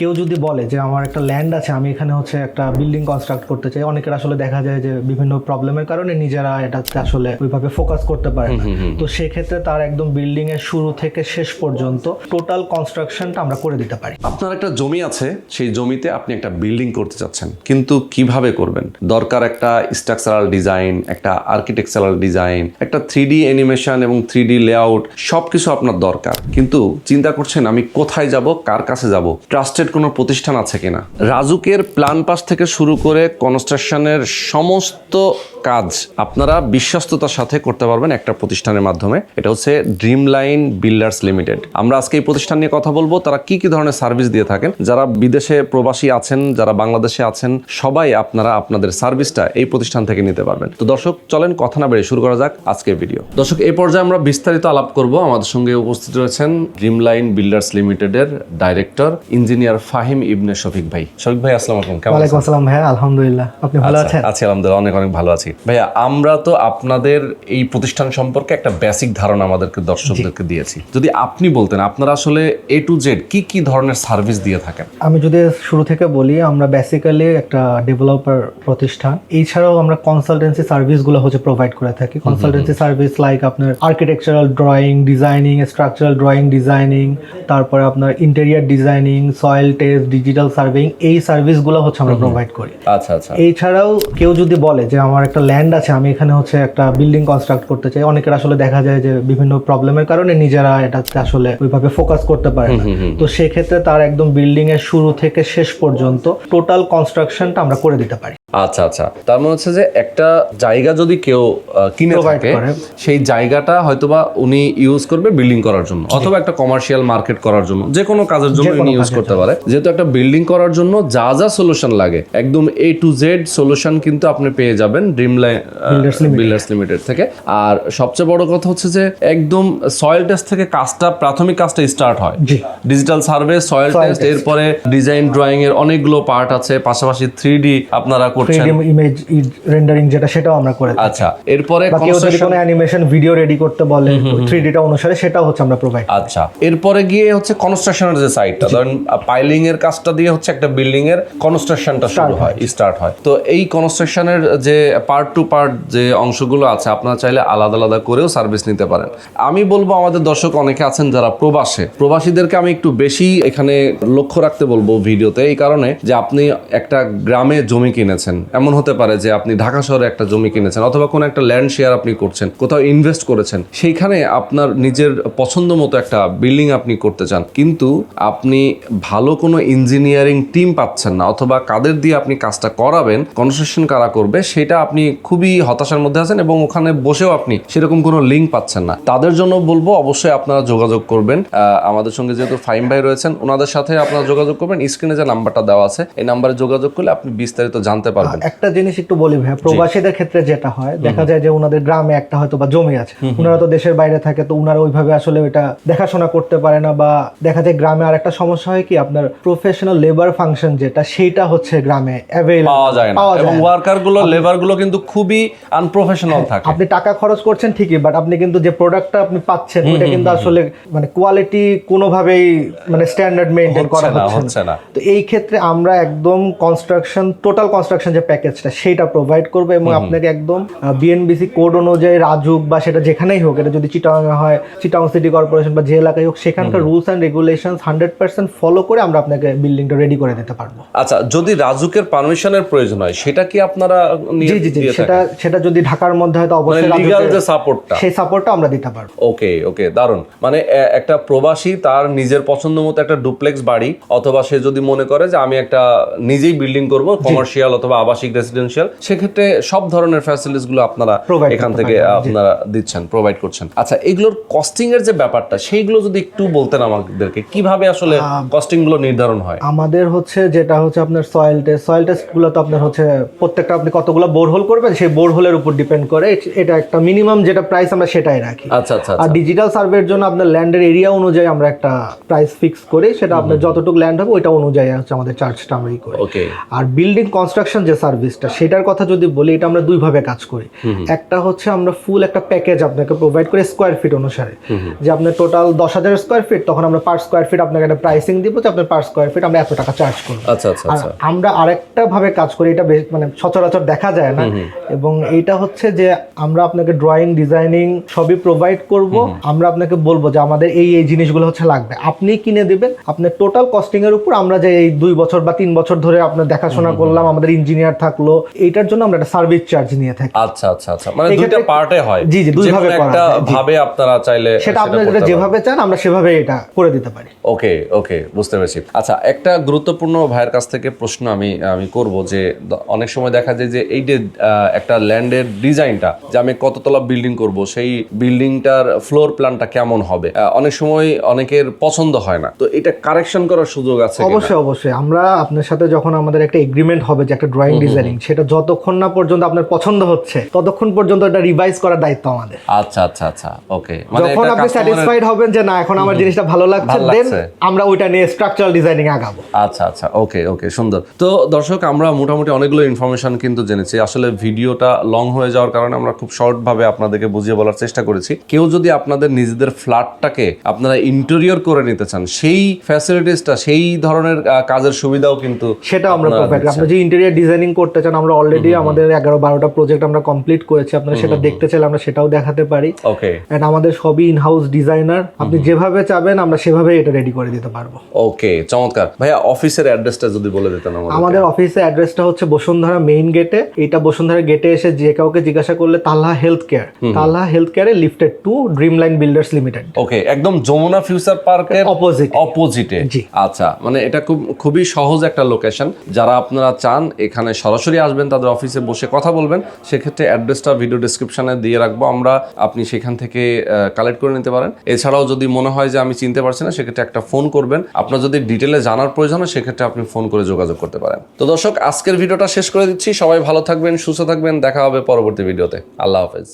কেউ যদি বলে যে আমার একটা ল্যান্ড আছে আমি এখানে হচ্ছে একটা বিল্ডিং কনস্ট্রাক্ট করতে চাই অনেকের আসলে দেখা যায় যে বিভিন্ন প্রবলেমের কারণে নিজেরা এটাতে আসলে ওইভাবে ফোকাস করতে পারে না। তো সেক্ষেত্রে তার একদম বিল্ডিং এর শুরু থেকে শেষ পর্যন্ত টোটাল কনস্ট্রাকশনটা আমরা করে দিতে পারি। আপনার একটা জমি আছে সেই জমিতে আপনি একটা বিল্ডিং করতে চাচ্ছেন কিন্তু কীভাবে করবেন? দরকার একটা স্ট্রাকচারাল ডিজাইন একটা আর্কিটেকচারাল ডিজাইন একটা থ্রি ডি অ্যানিমেশন এবং থ্রি ডি লেআউট সব কিছু আপনার দরকার। কিন্তু চিন্তা করছেন আমি কোথায় যাব কার কাছে যাব? ট্রাস্টেড কোনো প্রতিষ্ঠান আছে কিনা? রাজুকের প্ল্যান পাস থেকে শুরু করে কনস্ট্রাকশনের সমস্ত কাজ আপনারা বিশ্বস্ততার সাথে করতে পারবেন একটা প্রতিষ্ঠানের মাধ্যমে। এটা হচ্ছে ড্রিম লাইন বিল্ডার্স লিমিটেড আমরা আজকে এই প্রতিষ্ঠান নিয়ে কথা বলব। তারা কি কি ধরনের সার্ভিস দিয়ে থাকেন? যারা বিদেশে প্রবাসী আছেন যারা বাংলাদেশে আছেন সবাই আপনারা আপনাদের সার্ভিসটা এই প্রতিষ্ঠান থেকে নিতে পারবেন। তো দর্শক চলেন কথা না বেড়ে শুরু করা যাক আজকের ভিডিও। দর্শক এই পর্যায়ে আমরা বিস্তারিত আলাপ করব। আমাদের সঙ্গে উপস্থিত রয়েছেন ড্রিম লাইন বিল্ডার্স লিমিটেডের ডাইরেক্টর ইঞ্জিনিয়ার ফাহিম ইবনে শফিক ভাই। শফিক ভাই আসসালামু আলাইকুম। কেমন আছেন? আসসালাম ভাইয়া আলহামদুলিল্লাহ। আপনি ভালো আচ্ছা, আছেন? আছি আলহামদুলিল্লাহ অনেক অনেক ভালো আছি। ভাইয়া আমরা তো আপনাদের এই প্রতিষ্ঠান সম্পর্কে একটা বেসিক ধারণা আমাদেরকে দর্শকদেরকে দিয়েছি। যদি আপনি বলতেন আপনারা আসলে এ টু জেড কি কি ধরনের সার্ভিস দিয়ে থাকেন? আমি যদি শুরু থেকে বলি আমরা বেসিক্যালি একটা ডেভেলপার প্রতিষ্ঠান। এছাড়াও আমরা কনসালটেন্সি সার্ভিসগুলো হচ্ছে প্রোভাইড করে থাকি। কনসালটেন্সি সার্ভিস লাইক আপনার architectural drawing designing structural drawing designing তারপরে আপনার interior designing soil test digital surveying এই সার্ভিসগুলো হচ্ছে আমরা প্রোভাইড করি। আচ্ছা আচ্ছা। এছাড়াও কেউ যদি বলে যে আমার একটা ল্যান্ড আছে আমি এখানে হচ্ছে একটা বিল্ডিং কনস্ট্রাক্ট করতে চাই। অনেকের আসলে দেখা যায় যে বিভিন্ন প্রবলেমের কারণে নিজেরা এটাতে আসলে ওইভাবে ফোকাস করতে পারে না। তো সেক্ষেত্রে তার একদম বিল্ডিং এর শুরু থেকে শেষ পর্যন্ত টোটাল কনস্ট্রাকশনটা আমরা করে দিতে পারি। আচ্ছা আচ্ছা। তার মানে হচ্ছে যে একটা জায়গা যদি কেউ কিনে থাকে সেই জায়গাটা হয়তোবা উনি ইউজ করবে বিল্ডিং করার জন্য অথবা একটা কমার্শিয়াল মার্কেট করার জন্য যে কোনো কাজের জন্য উনি ইউজ করতে পারে। যেহেতু একটা বিল্ডিং করার জন্য যা যা সলিউশন লাগে একদম এ টু জেড সলিউশন কিন্তু আপনি পেয়ে যাবেন dream line Builders Limited। Builders limited থেকে। আর সবচেয়ে বড় কথা হচ্ছে যে একদম সয়েল টেস্ট থেকে কাজটা প্রাথমিক কাজটা স্টার্ট হয়। Digital survey soil test. এরপরে ডিজাইন ড্রয়িং এর অনেকগুলো পার্ট আছে। পাশাপাশি থ্রি ডি আপনারা করছেন। ইমেজ রেন্ডারিং যেটা সেটাও আমরা করে আচ্ছা এরপরে কেউ যদি কোনো অ্যানিমেশন ভিডিও রেডি করতে বলে থ্রি ডিটা অনুসারে সেটাও হচ্ছে আমরা প্রোভাইড আচ্ছা এরপরে গিয়ে হচ্ছে কনস্ট্রাকশনের যে সাইডটা ধরেন পাইলিং এর কাজটা দিয়ে হচ্ছে একটা বিল্ডিং এর কনস্ট্রাকশনটা শুরু হয়। স্টার্ট হয়। তো এই কনস্ট্রাকশনের যে পার্ট টু পার্ট যে অংশগুলো আছে আপনারা চাইলে আলাদা আলাদা করেও সার্ভিস নিতে পারেন। আমি বলব আমাদের দর্শক অনেকে আছেন যারা প্রবাসে। প্রবাসীদেরকে আমি একটু বেশি এখানে লক্ষ্য রাখতে বলব ভিডিওতে এই কারণে যে আপনি একটা গ্রামে জমি কিনেছেন। এমন হতে পারে যে আপনি ঢাকা শহরে একটা জমি কিনেছেন অথবা কোনো একটা ল্যান্ড শেয়ার আপনি করছেন, কোথাও ইনভেস্ট করেছেন, সেইখানে আপনার নিজের পছন্দ মতো একটা বিল্ডিং আপনি করতে চান। কিন্তু আপনি ভালো কোনো ইঞ্জিনিয়ারিং টিম পাচ্ছেন না অথবা কাদের দিয়ে আপনি কাজটা করাবেন কনস্ট্রাকশন কারা করবে, সেটা আপনি খুবই হতাশার মধ্যে আছেন এবং ওখানে বসেও আপনি সেরকম কোনো লিঙ্ক পাচ্ছেন না। তাদের জন্য বলব, অবশ্যই আপনারা যোগাযোগ করবেন। আমাদের সঙ্গে যেহেতু ফাইম ভাই রয়েছেন, ওনাদের সাথে আপনারা যোগাযোগ করবেন। স্ক্রিনে যে নাম্বারটা দেওয়া আছে, এই নাম্বারে যোগাযোগ করলে আপনি বিস্তারিত জানতে পারবেন। একটা জিনিস একটু বলি ভাই প্রবাসীদের ক্ষেত্রে যেটা হয় দেখা যায় যে ওনাদের গ্রামে একটা হয়তো বা জমি আছে ওনারা তো দেশের বাইরে থাকে তো ওনারা ওইভাবে আসলে ওইটা দেখাশোনা করতে পারে না বা দেখা যায় গ্রামে আর একটা সমস্যা হয় কি আপনার প্রফেশনাল লেবার ফাংশন যেটা সেইটা হচ্ছে গ্রামে অ্যাভেলেবল পাওয়া যায় না। এবং ওয়ার্কারগুলো লেবারগুলো কিন্তু খুবই আনপ্রফেশনাল থাকে। আপনি টাকা খরচ করছেন ঠিকই বাট আপনি কিন্তু যে প্রোডাক্টটা আপনি পাচ্ছেন ওইটা কিন্তু আসলে মানে কোয়ালিটি কোনোভাবেই মানে স্ট্যান্ডার্ড মেনটেন করা হচ্ছে না তো এই ক্ষেত্রে আমরা একদম কনস্ট্রাকশন টোটাল কনস্ট্রাকশন যে প্যাকেজটা সেটা প্রোভাইড করবে এবং আপনাকে একদম বিএনবিসি কোড অনুযায়ী রাজুক বা সেটা যেখানেই হোক এটা যদি চিটাং হয় চিটাং সিটি কর্পোরেশন বা যে এলাকায় হোক সেখানকার rules and regulation hundred percent follow করে আমরা আপনাকে বিল্ডিংটা রেডি করে দিতে পারব। আচ্ছা যদি রাজুকের পারমিশনের প্রয়োজন হয় সেটা কি আপনারা জি জি জি সেটা সেটা যদি ঢাকার মধ্যে হয় তো মানে অবশ্যই রাজুকের- যে সাপোর্টটা সেই সাপোর্টটা আমরা দিতে পারব। ওকে ওকে দারুণ মানে একটা প্রবাসী তার নিজের পছন্দ মতো একটা ডুপ্লেক্স বাড়ি অথবা সে যদি মনে করে যে আমি একটা নিজেই বিল্ডিং করব কমার্শিয়াল অথবা আবাসিক রেসিডেন্সিয়াল সেক্ষেত্রে সব ধরনের ফ্যাসিলিটিসগুলো আপনারা এখান থেকে আপনারা দিচ্ছেন প্রোভাইড করছেন। আচ্ছা এগুলোর কস্টিং এর যে ব্যাপারটা সেইগুলো যদি একটু বলতেন আমাদেরকে কীভাবে আসলে কস্টিংগুলো নির্ধারণ হয়? আমাদের হচ্ছে যেটা হচ্ছে আপনার সয়েল টেস্ট সয়েল টেস্টগুলো তো আপনার হচ্ছে প্রত্যেকটা আপনি কতগুলো বোরহোল করবেন সেই বোরহোলের উপর ডিপেন্ড করে এটা একটা মিনিমাম যেটা প্রাইস আমরা সেটাই রাখি। আচ্ছা আচ্ছা আর আচ্ছা। ডিজিটাল সার্ভের জন্য আপনার ল্যান্ডের এরিয়া অনুযায়ী আমরা একটা প্রাইস ফিক্স করি সেটা আপনার যতটুকু ল্যান্ড হবে ওইটা অনুযায়ী হচ্ছে আমাদের চার্জটা আমরা করি। ওকে আর বিল্ডিং কনস্ট্রাকশন যে সার্ভিসটা সেটার কথা যদি বলি এটা আমরা দুই ভাবে কাজ করি। একটা হচ্ছে আমরা ফুল একটা প্যাকেজ আপনাকে প্রোভাইড করি স্কোয়ার ফিট অনুসারে। যে আপনার টোটাল দশ হাজার স্কোয়ার ফিট তখন আমরা পার স্কোয়ার ফিট আপনাকে একটা প্রাইসিং দিব যে আপনার পার স্কোয়ার ফিট আমরা এত টাকা চার্জ করব। আচ্ছা আচ্ছা আর আচ্ছা। আমরা আরেকটা ভাবে কাজ করি এটা বেশ মানে সচরাচর দেখা যায় না। এবং এইটা হচ্ছে যে আমরা আপনাকে ড্রয়িং ডিজাইনিং সবই প্রোভাইড করব। আমরা আপনাকে বলব যে আমাদের এই এই জিনিসগুলো হচ্ছে লাগবে। আপনি কিনে দিবেন আপনার টোটাল কস্টিং এর উপর আমরা যে এই দুই বছর বা তিন বছর ধরে আপনার দেখাশোনা করলাম আমাদের ইঞ্জিনিয়ার থাকল এইটার জন্য আমরা একটা সার্ভিস চার্জ নিয়ে থাকি। আচ্ছা আচ্ছা আচ্ছা। মানে দুইটা পার্টে হয়। জি, জি, দুই ভাবে করা একটা ভাবে আপনারা চাইলে সেটা আপনারা যেটা যেভাবে চান আমরা সেভাবে এটা করে দিতে পারি। ওকে ওকে বুঝতে পেরেছি। আচ্ছা একটা গুরুত্বপূর্ণ ভাইয়ের কাছ থেকে প্রশ্ন আমি আমি করব যে অনেক সময় দেখা যায় যে এই যে একটা ল্যান্ডের ডিজাইনটা যে আমি কততলা বিল্ডিং করব সেই বিল্ডিংটার ফ্লোর প্ল্যানটা কেমন হবে? অনেক সময় অনেকের পছন্দ হয় না। তো এটা কারেকশন করার সুযোগ আছে অবশ্যই অবশ্যই। আমরা আপনার সাথে যখন আমাদের একটা এগ্রিমেন্ট হবে যে একটা ড্রয়িং ডিজাইনিং সেটা যতক্ষণ না পর্যন্ত আপনার পছন্দ হচ্ছে ততক্ষণ পর্যন্ত এটা রিভাইজ করার দায়িত্ব আমাদের। আচ্ছা আচ্ছা আচ্ছা ওকে মানে যখন আপনি স্যাটিসফাইড হবেন যে না এখন আমার জিনিসটা ভালো লাগছে দেন আমরা ওইটা নিয়ে স্ট্রাকচারাল ডিজাইনিং আগাবো। আচ্ছা আচ্ছা ওকে ওকে সুন্দর। তো দর্শক আমরা মোটামুটি অনেকগুলো ইনফরমেশন কিন্তু জেনেছি। আসলে ভিডিওটা লং হয়ে যাওয়ার কারণে আমরা খুব শর্ট ভাবে আপনাদেরকে বুঝিয়ে বলার চেষ্টা করেছি। কেউ যদি আপনাদের নিজেদের ফ্ল্যাটটাকে আপনারা ইন্টেরিয়র করে নিতে চান সেই ফ্যাসিলিটিসটা সেই ধরনের কাজের সুবিধাও কিন্তু সেটা আমরা প্রোভাইড দিচ্ছেন। আপনি যে ইন্টেরিয়ার ডিজাইনিং করতে চান আমরা অলরেডি আমাদের এগারো বারোটা প্রজেক্ট আমরা কমপ্লিট করেছি আপনারা সেটা দেখতে চাইলে আমরা সেটাও দেখাতে পারি। ওকে এন্ড আমাদের সবই ইন হাউস ডিজাইনার আপনি যেভাবে চাবেন আমরা সেভাবে এটা রেডি করে দিতে পারব। ওকে চমৎকার। ভাইয়া অফিসের অ্যাড্রেসটা যদি বলে দিতেন আমাদের আমাদের অফিসের অ্যাড্রেসটা হচ্ছে বসুন্ধরা মেইন গেটে এটা বসুন্ধরা গেটে এসে যে কাউকে জিজ্ঞাসা করলে Talha health care Talha health কেয়ারে lifted to dream line builders limited okay একদম যমুনা ফিউচার পার্কের অপোজিট অপোজিটে জি। আচ্ছা মানে এটা খুব খুবই সহজ একটা লোকেশন যারা আপনারা চান এখানে সরাসরি আসবেন, তাদের অফিসে বসে কথা বলবেন। সেক্ষেত্রে অ্যাড্রেসটা ভিডিও ডিসক্রিপশনে দিয়ে রাখব। আমরা আপনি সেখান থেকে কালেক্ট করে নিতে পারেন। এছাড়াও যদি মনে হয় যে আমি চিনতে পারছি না, সেক্ষেত্রে একটা ফোন করবেন। আপনার যদি ডিটেলে জানার প্রয়োজন হয়, সেক্ষেত্রে আপনি ফোন করে যোগাযোগ করতে পারেন। তো দর্শক, আজকের ভিডিওটা শেষ করে দিচ্ছি। সবাই ভালো থাকবেন, সুস্থ থাকবেন। দেখা হবে পরবর্তী ভিডিওতে আল্লাহ হাফেজ।